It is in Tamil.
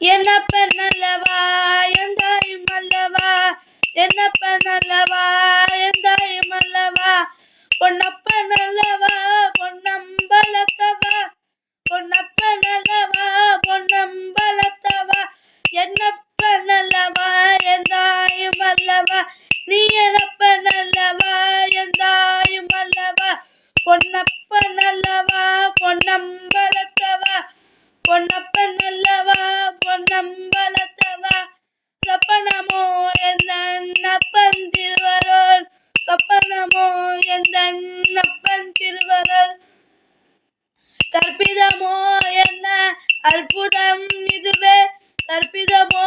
என்னப்ப நல்லவா? எந்தாயும் அல்லவா? என்னப்ப நல்லவா? எந்தாயும் அல்லவா? பொன்னப்ப நல்லவா? பொன்னம்பலத்தவா? பொன்னப்ப நல்லவா? பொன்னம்பலத்தவா? என்னப்ப நல்லவா? எந்தாயும் அல்லவா? நீ என்னப்ப நல்லவா? எந்தப்பன் திருவரல் கற்பிதமோ என்ன? அற்புதம் இதுவே. கற்பிதமோ